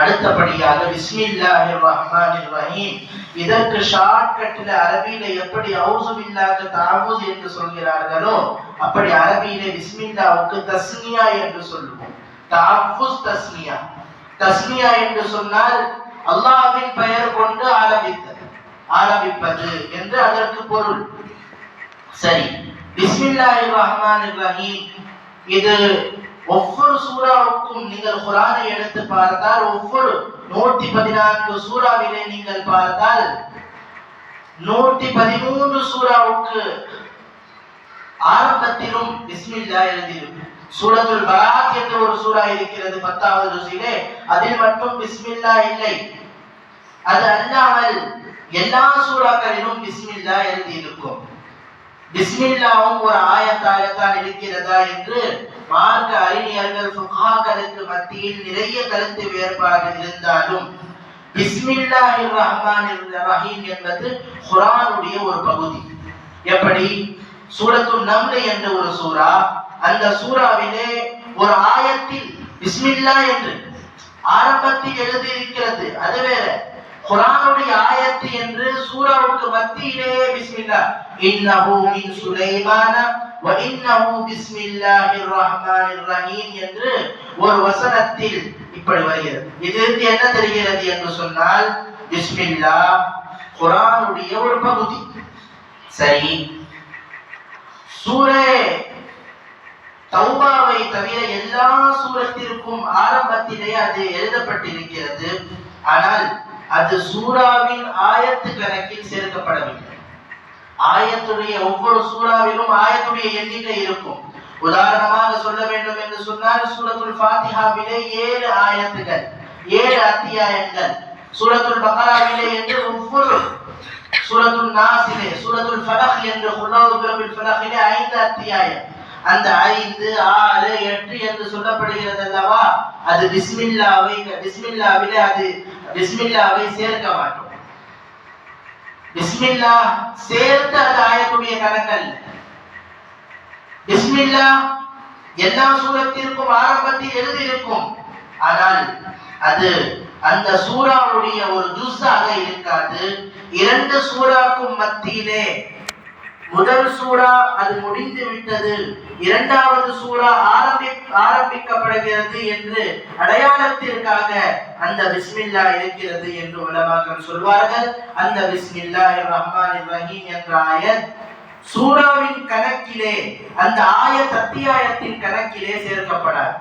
அடுத்தபடியாக பிஸ்மில்லாஹிர் ரஹ்மானிர் ரஹீம் இதற்கு ஷார்ட்கட்ல அரபியில எப்படி அவுசு பில்லாஹ் தாவூஸ் என்று சொல்கிறார்களோ அப்படி அரபியிலே பிஸ்மில்லாவுக்கு தஸ்மியா என்று சொல்லுவோம். தஅவுஸ் தஸ்மியா. தஸ்மியா என்று சொன்னால் அல்லாஹ்வின் பெயர் கொண்டு ஆரம்பித்தது. ஆரம்பிப்பது என்று அதற்கு பொருள். சரி. பிஸ்மில்லாஹிர் ரஹ்மானிர் ரஹீம் இது ஒவ்வொரு சூறாவுக்கும் நீங்கள் குரானை எடுத்து பார்த்தால் ஒவ்வொரு நூற்றி பதினான்கு சூறாவிலே நீங்கள் பார்த்தால் நூற்றி பதிமூன்று சூறாவுக்கு ஆரம்பத்திலும் பிஸ்மில்லா எழுதியிருக்கும். சூரத்துல் பராத் என்று ஒரு சூறா இருக்கிறது பத்தாவது ருசியிலே. அதில் மட்டும் பிஸ்மில்லா இல்லை. அது அல்லாமல் எல்லா சூறாக்களிலும் பிஸ்மில்லா எழுதியிருக்கும். பிஸ்மில்லாவும் ஒரு ஆயத்தாகத்தான் இருக்கிறதா என்று மார்க்க அறிஞர்கள் சுகாக்களுக்கு மத்தியில் நிறைய கருத்து வேறுபாடு இருந்தாலும் பிஸ்மில்லாஹி ரஹ்மான் ரஹீம் என்பது குரானுடைய ஒரு பகுதி. எப்படி? சூரத்து நம்ல என்ற ஒரு சூரா அந்த சூறாவிலே ஒரு ஆயத்தில் பிஸ்மில்லா என்று ஆரம்பத்தில் எழுதியிருக்கிறது. அது வேற. குரானுடைய ஆயத்து என்று மத்தியிலே பிஸ்மில்லா இன்னஹு மின் சுலைமான வ இன்னஹு பிஸ்மில்லாஹிர் ரஹ்மானிர் ரஹீம் என்று ஒரு வசனத்தில் இப்படி வருகிறது இதிலிருந்து என்ன தெரிகிறது என்று சொன்னால் பிஸ்மில்லா குரானுடைய ஒரு பகுதி சரி சூரே தௌபாவை தவிர எல்லா சூரத்திற்கும் ஆரம்பத்திலே அது எழுதப்பட்டிருக்கிறது ஆனால் அது சூறாவின் ஆயத்து கணக்கில் சேர்க்கப்படவில்லை. ஆயத்துடைய ஒவ்வொரு சூறாவிலும் ஆயத்துடைய எண்ணிக்கை இருக்கும். உதாரணமாக சொல்ல வேண்டும் என்று சொன்னால் சூரத்துல் ஃபாத்திஹாவிலே ஏழு ஆயத்துகள் ஏழு அத்தியாயங்கள். சூரத்துல் பகராவிலே என்று ஒவ்வொரு சூரத்துல் நாசிலே சூரத்துல் ஃபலக் என்று குல்லாவு பிரபில் ஐந்து அத்தியாயம் அந்த ஐந்து ஆறு எட்டு என்று சொல்லப்படுகிறது அல்லவா? அது பிஸ்மில்லாவை பிஸ்மில்லாவிலே அது பிஸ்மில்லாவை சேர்க்க மாட்டோம். பிஸ்மில்லா சேர்த்து அது ஆயக்கூடிய கணக்கல்ல பிஸ்மில்லா எல்லா சூரத்திற்கும் ஆரம்பத்தில் எழுதியிருக்கும். ஆனால் அது அந்த சூறாவுடைய ஒரு ஜூஸாக இருக்காது. இரண்டு சூறாக்கும் மத்தியிலே முதல் சூறா அது முடிந்து விட்டது. இரண்டாவது சூறா ஆரம்பி ஆரம்பிக்கப்படுகிறது என்று அடையாளத்திற்காக அந்த பிஸ்மில்லா இருக்கிறது என்று உலமாக்கள் சொல்வார்கள். அந்த பிஸ்மில்லா ரஹ்மான் ரஹீம் என்ற ஆயத் சூறாவின் கணக்கிலே அந்த ஆய தத்தியாயத்தின் கணக்கிலே சேர்க்கப்படாது.